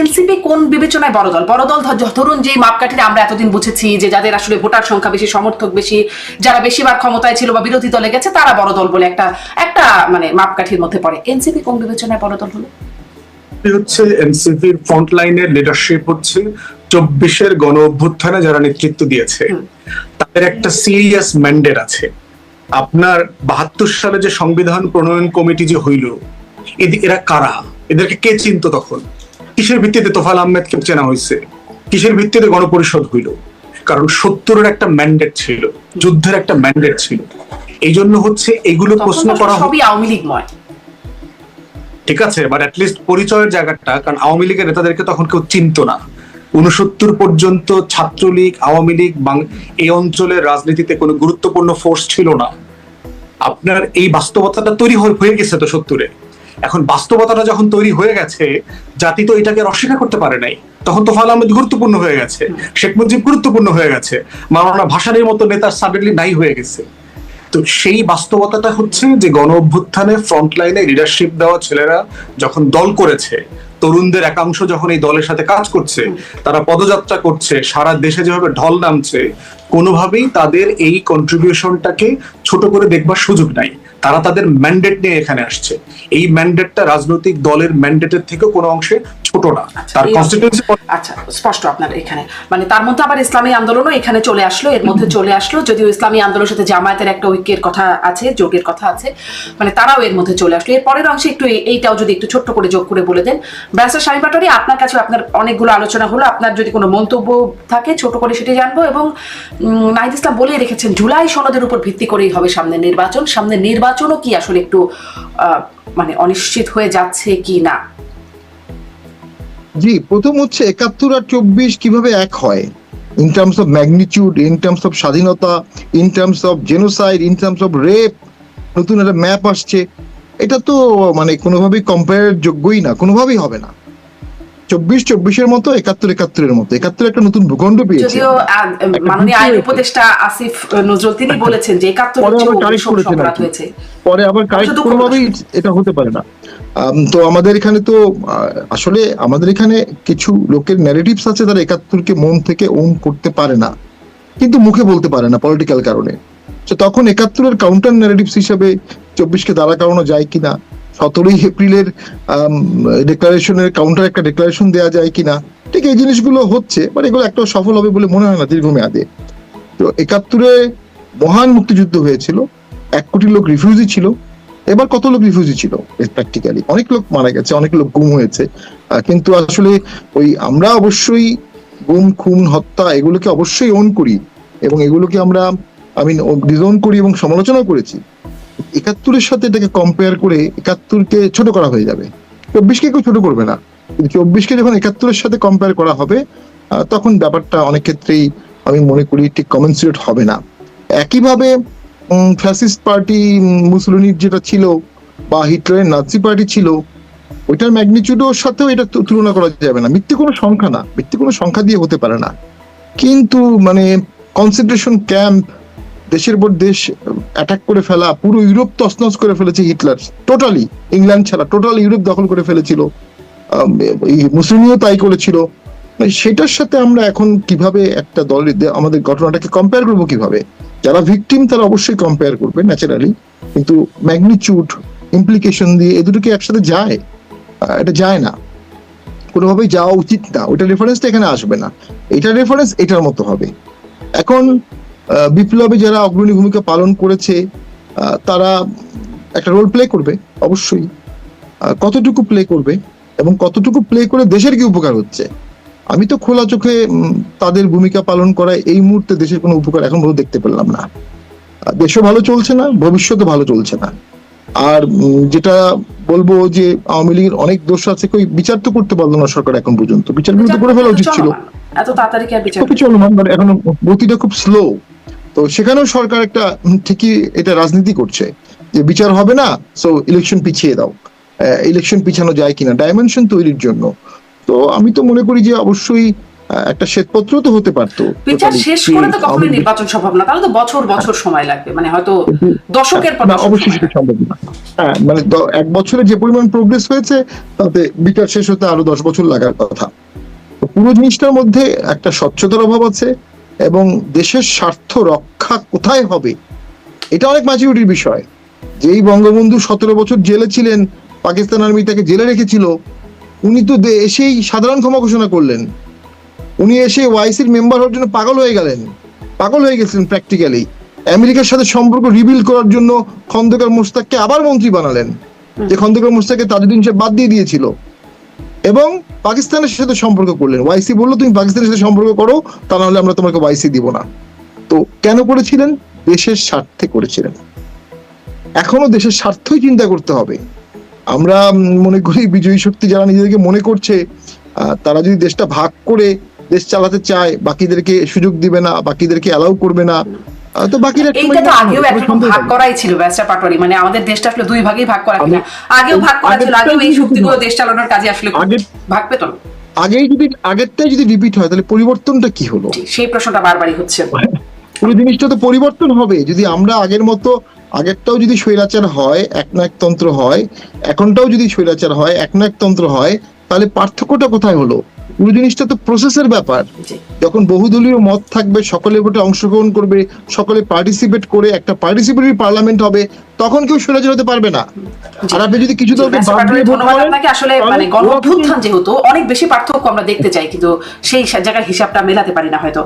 NCP কোন বিবেচনায় বড় দল? বড় দল ধরুন যে মাপকাঠিতে আমরা এতদিন বুঝেছি যে যাদের আসলে ভোটার সংখ্যা বেশি সমর্থক বেশি যারা বেশিবার ক্ষমতায় ছিল বা বিরোধী দলে গেছে তারা বড় দল বলে একটা একটা মানে মাপকাঠির মধ্যে পড়ে। এনসিপি কোন বিবেচনায় বড় দল হলো? হচ্ছে এনসিপির ফ্রন্ট লাইনের লিডারশিপ হচ্ছে চব্বিশের গণ অভ্যুত্থানে যারা নেতৃত্ব দিয়েছে তাদের একটা সিরিয়াস ম্যান্ডেট আছে। আপনার বাহাত্তর সালে যে সংবিধান প্রণয়ন কমিটি যে হইল এরা কারা? এদেরকে কে চিনত তখন? কিসের ভিত্তিতে তোফাল আহমেদকে চেনা হয়েছে? কিসের ভিত্তিতে গণপরিষদ হইল? কারণ সত্তরের একটা ম্যান্ডেট ছিল যুদ্ধের একটা ম্যান্ডেট ছিল। এই জন্য হচ্ছে এগুলো প্রশ্ন করা সবই আওয়ামী লীগময় ঠিক আছে বাট অ্যাটলিস্ট পরিচয়ের জায়গাটা কারণ আওয়ামী লীগের নেতাদেরকে তখন কেউ চিনতো না। উনসত্তর পর্যন্ত ছাত্রলীগ আওয়ামী লীগ বাং- এই অঞ্চলের রাজনীতিতে কোনো গুরুত্বপূর্ণ ফোর্স ছিল না। আপনার এই বাস্তবতাটা তৈরি হয়ে হয়ে গেছে তো সত্তরে। এখন বাস্তবতাটা যখন তৈরি হয়ে গেছে, জাতি তো এটাকে অস্বীকার করতে পারে নাই। তখন তো ফাল আহমেদ গুরুত্বপূর্ণ হয়ে গেছে, শেখ মুজিব গুরুত্বপূর্ণ হয়ে গেছে, মাওলানা ভাসানির মতো নেতা সাডেনলি নাই হয়ে গেছে। তো সেই বাস্তবতাটা হচ্ছে যে গণ অভ্যুত্থানে ফ্রন্ট লাইনে লিডারশিপ দেওয়া ছেলেরা যখন দল করেছে, তরুণদের একাংশ যখন এই দলের সাথে কাজ করছে, তারা পদযাত্রা করছে, সারা দেশে যেভাবে ঢল নামছে, কোনোভাবেই তাদের এই কন্ট্রিবিউশনটাকে ছোট করে দেখবার সুযোগ নাই। তারা তাদের ম্যান্ডেট নিয়ে এখানে আসছে। এই ম্যান্ডেটটা রাজনৈতিক দলের ম্যান্ডেটের থেকে কোনো অংশে ছোট না তার এই- কনস্টিটিউন্সি আচ্ছা স্পষ্ট আপনার এখানে। মানে তার মধ্যে আবার ইসলামী আন্দোলনও এখানে চলে আসলো এর মধ্যে চলে আসলো যদিও ইসলামী আন্দোলনের সাথে জামায়াতের একটা ঐক্যের কথা আছে যোগের কথা আছে মানে তারাও এর মধ্যে চলে আসলো। এর পরের অংশে একটু এইটাও যদি একটু ছোট্ট করে যোগ করে বলে দেন। ব্যাসার স্বামী পাটোয়ারি আপনার কাছে আপনার অনেকগুলো আলোচনা হলো আপনার যদি কোনো মন্তব্য থাকে ছোট করে সেটি জানব এবং নাহিদ ইসলাম বলে রেখেছেন জুলাই সনদের উপর ভিত্তি করেই হবে সামনে নির্বাচন। সামনে নির্বাচনও কি আসলে একটু আহ, মানে অনিশ্চিত হয়ে যাচ্ছে কি না? জি প্রথম হচ্ছে একাত্তর আর চব্বিশ কীভাবে এক হয়? In terms of magnitude in terms of স্বাধীনতা in terms of genocide in terms of rape নতুন একটা ম্যাপ আসছে। এটা তো মানে কোনোভাবেই কম্পেয়ার যোগ্যই না কোনোভাবেই হবে না। চব্বিশ চব্বিশের মতো একাত্তর একাত্তরের মতো। একাত্তর একটা নতুন ভূখণ্ড পেয়েছে। মাননীয় আইন উপদেষ্টা আসিফ নজরুল তিনি বলেছেন যে একাত্তর পরে আবার correct করেছেন অপরাধ আর কি। হয়েছে। পরে আবার কারেক্ট কোনোভাবেই এটা হতে পারে না। তো আমাদের এখানে তো আসলে আমাদের এখানে কিছু লোকের ন্যারেটিভস আছে তারা একাত্তরকে মন থেকে ওন করতে পারে না, কিন্তু মুখে বলতে পারে না পলিটিক্যাল কারণে। তো তখন একাত্তরের কাউন্টার ন্যারেটিভস হিসাবে চব্বিশকে দাঁড়া করানো যায় কিনা, সতেরোই এপ্রিলের ডিক্লারেশনের কাউন্টার একটা ডিক্লারেশন দেওয়া যায় কিনা, ঠিক এই জিনিসগুলো হচ্ছে বাট এগুলো একটাও সফল হবে বলে মনে হয় না দীর্ঘমেয়াদে। তো একাত্তরে মহান মুক্তিযুদ্ধ হয়েছিল, এক কোটি লোক রিফিউজি ছিল এবার কত লোক রিফিউজি ছিল? প্র্যাকটিক্যালি অনেক লোক মারা গেছে, অনেক লোক গুম হয়েছে। কিন্তু আসলে ওই আমরা অবশ্যই গুম, খুন, হত্যা এগুলোকে অবশ্যই অন করি এবং এগুলোকে আমরা আমি ডিজোন করি এবং সমালোচনা করেছি। একাত্তরের সাথে এটাকে কম্পেয়ার করে একাত্তরকে ছোট করা হয়ে যাবে। চব্বিশকে কেউ ছোট করবে না। চব্বিশকে যখন একাত্তরের সাথে কম্পেয়ার করা হবে তখন ব্যাপারটা অনেক ক্ষেত্রেই আমি মনে করি ঠিক কমেন্সুরেট হবে না। একইভাবে ফ্যাসিস্ট পার্টি মুসলিনির যেটা ছিল, বা হিটলারের নাৎসি পার্টি ছিল, ওইটার ম্যাগনিচিউডের সাথেও এটা তুলনা করা যাবে না। মিথ্যে কোনো সংখ্যা না। মিথ্যে কোনো সংখ্যা দিয়ে হতে পারে না। কিন্তু মানে কনসেন্ট্রেশন ক্যাম্প দেশের পর দেশ অ্যাটাক করে ফেলা, পুরো ইউরোপ তছনছ করে ফেলেছে হিটলার। টোটালি ইংল্যান্ড ছাড়া টোটাল ইউরোপ দখল করে ফেলেছিল। মুসলিমিও তাই করেছিল। মানে সেটার সাথে আমরা এখন কীভাবে একটা দলের আমাদের ঘটনাটাকে কম্পেয়ার করব কীভাবে? যারা ভিকটিম তারা অবশ্যই কম্পেয়ার করবে ন্যাচারালি কিন্তু ম্যাগনিচিউড ইমপ্লিকেশন দিয়ে এ দুটো কি একসাথে যায় এটা যায় না। কোনোভাবেই যাওয়া উচিত না। ওইটা রেফারেন্সটা এখানে আসবে না। এটা রেফারেন্স এটার মতো হবে। এখন বিপ্লবে যারা অগ্রণী ভূমিকা পালন করেছে তারা একটা রোল প্লে করবে, অবশ্যই। কতটুকু প্লে করবে এবং কতটুকু প্লে করে দেশের কি উপকার হচ্ছে? আমি তো খোলা চোখে তাদের ভূমিকা পালন করা এই মুহূর্তে দেশের কোনো উপকার এখন পর্যন্ত দেখতে পেলাম না। দেশও ভালো চলছে না ভবিষ্যতে ভালো চলছে না। আর যেটা বলব যে আওয়ামী লীগের অনেক দোষ আছে কই বিচার তো করতে পারল না সরকার এখন পর্যন্ত। বিচার কিন্তু করে ফেলা উচিত ছিল। এত তাড়াতাড়ি কি আর বিচার চলমান মানে এখনও গতিটা খুব স্লো তো সেখানেও সরকার একটা ঠিকই এটা রাজনীতি করছে যে বিচার হবে না সো ইলেকশন পিছিয়ে দাও। ইলেকশন পিছানো যায় কিনা ডাইমেনশন তৈরির জন্য। তো আমি তো মনে করি যে অবশ্যই একটা শ্বেতপত্র তো হতে পারতো। বিচার শেষ করে তো কখনোই নির্বাচন সম্ভব না। তাহলে তো বছর বছর সময় লাগবে। মানে হয়তো দশকের পর অবশ্যই সেটা সম্ভব না। হ্যাঁ মানে এক বছরে যে পরিমাণ প্রোগ্রেস হয়েছে তাতে বিচার শেষ হতে আরও দশ বছর লাগার কথা। পুরো জিনিসটার মধ্যে একটা স্বচ্ছতার অভাব আছে এবং দেশের স্বার্থ রক্ষা কোথায় হবে এটা অনেক ম্যাচিউরিটির বিষয়। যেই বঙ্গবন্ধু সতেরো বছর জেলে ছিলেন পাকিস্তান আর্মি তাকে জেলে রেখেছিল উনি তো এসেই সাধারণ ক্ষমা ঘোষণা করলেন। উনি এসে ওয়াইসির মেম্বার হওয়ার জন্য পাগল হয়ে গেলেন। পাগল হয়ে গেছিলেন প্র্যাকটিক্যালি আমেরিকার সাথে সম্পর্ক রিবিল করার জন্য খন্দকার মোস্তাককে আবার মন্ত্রী বানালেন। যে খন্দকার মোস্তাককে তাজুদ্দিন সাহেব বাদ দিয়ে দিয়েছিল। এবং পাকিস্তানের সাথে সম্পর্ক করলেন। ওয়াইসি বলল, তুমি পাকিস্তানের সাথে সম্পর্ক করো, তা নাহলে আমরা তোমাকে ওয়াইসি দিব না। তো কেন করেছিলেন? দেশের স্বার্থে করেছিলেন। এখনও দেশের স্বার্থই চিন্তা করতে হবে। আমরা মনে করি বিজয়ী শক্তি যারা নিজেদেরকে মনে করছে তারা যদি দেশটা ভাগ করে দেশ চালাতে চায় বাকিদেরকে সুযোগ দিবে না বাকিদেরকে অ্যালাউ করবে না তো বাকিরা এইটা তো আগেও একরকম ভাগ করাই ছিল ব্যাসটা পাটোয়ারি মানে আমাদের দেশটা আসলে দুই ভাগেই ভাগ করা কিনা। আগেও ভাগ করা ছিল আগেও এই যদি শক্তিগুলো দেশ চালানোর কাজে আসলে আগের- ভাগ পেত না। আগেই যদি আগেরটাই যদি রিপিট হয় তাহলে পরিবর্তনটা কি হলো? সেই প্রশ্নটা বারবারই হচ্ছে। পুরো জিনিসটা তো পরিবর্তন হবে। যদি আমরা আগের মতো আগেরটাও যদি স্বৈরাচার হয় একনায়কতন্ত্র হয় এখনটাও যদি স্বৈরাচার হয় একনায়কতন্ত্র হয় তাহলে পার্থক্যটা কোথায় হলো? পুরো জিনিসটা তো প্রসেসের ব্যাপার। যখন বহুদলীয় মত থাকবে সকলে ভোটে অংশগ্রহণ করবে সকলে পার্টিসিপেট করে একটা পার্টিসিপেটরি পার্লামেন্ট হবে তখন কেউ স্বৈরাচার হতে পারবে না। আর আপনি যদি কিছু দলকে ধন্যবাদ আপনাকে। আসলে মানে গণ যেহেতু অনেক বেশি পার্থক্য আমরা দেখতে চাই কিন্তু সেই জায়গার হিসাবটা মেলাতে পারি না হয়তো।